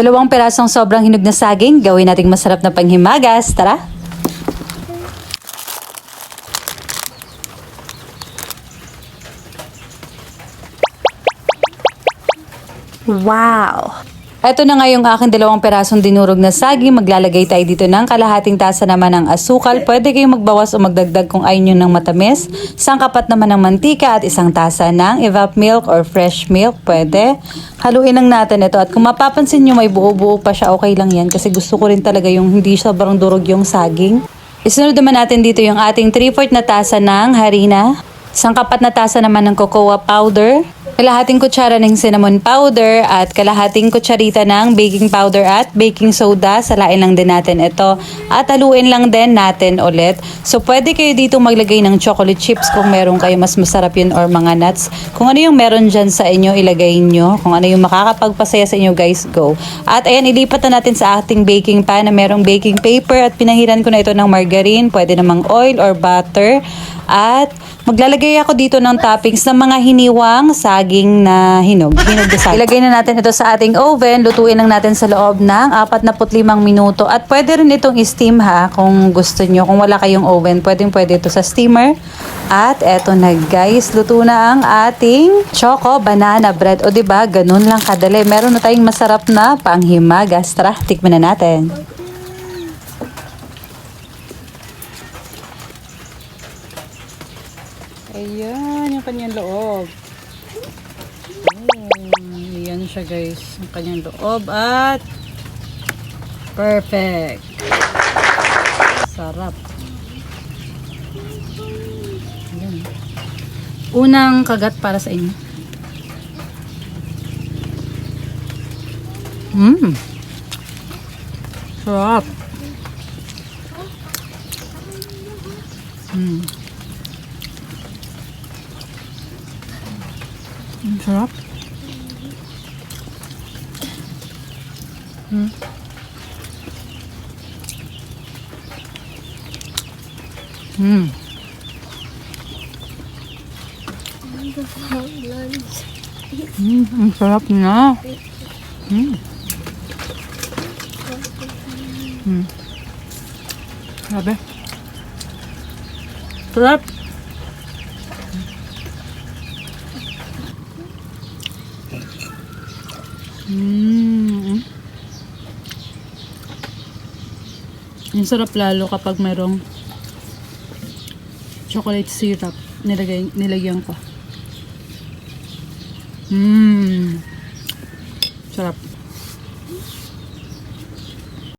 Dalawang perasong sobrang hinog na saging, gawin nating masarap na panghimagas. Tara! Wow! Ito na nga yung aking dalawang perasong dinurog na saging. Maglalagay tayo dito ng kalahating tasa naman ng asukal. Pwede kayong magbawas o magdagdag kung ayaw nyo ng matamis. Isang kapat naman ng mantika at isang tasa ng evap milk or fresh milk. Pwede. Haluin lang natin ito. At kung mapapansin nyo may buo-buo pa siya, okay lang yan. Kasi gusto ko rin talaga yung hindi sobrang durog yung saging. Isunod naman natin dito yung ating 3-4 na tasa ng harina. Isang kapat na tasa naman ng cocoa powder, kalahating kutsara ng cinnamon powder, at kalahating kutsarita ng baking powder at baking soda. Salain lang din natin ito. At haluin lang din natin ulit. So, pwede kayo dito maglagay ng chocolate chips kung meron kayo mas masarap yun or mga nuts. Kung ano yung meron dyan sa inyo, ilagay nyo. Kung ano yung makakapagpasaya sa inyo, guys, go. At ayan, ilipat na natin sa ating baking pan na merong baking paper at pinahiran ko na ito ng margarine. Pwede namang oil or butter. At maglalagay ako dito ng toppings ng mga hiniwang saging na hinog. Hinog. Ilagay na natin ito sa ating oven. Lutuin lang natin sa loob ng 45 minuto. At pwede rin itong steam ha kung gusto nyo. Kung wala kayong oven, pwedeng pwede ito sa steamer. At eto na guys, luto na ang ating choco banana bread. O ba ganun lang kadali. Meron na tayong masarap na panghimagas. Tara, tikman na natin. Ayan, yung kanyang loob. Ayan siya guys, yung kanyang loob at perfect. Sarap. Ayan. Unang kagat para sa inyo. Mmm. Sarap. Mmm. Ang sarap. Hmm. Hmm. Hmm, ang sarap na. Hmm. Hmm. Grabe. Sarap. Mm. Yung sarap lalo kapag mayroong chocolate syrup nilagay, nilagyan ko. Mmm. Sarap.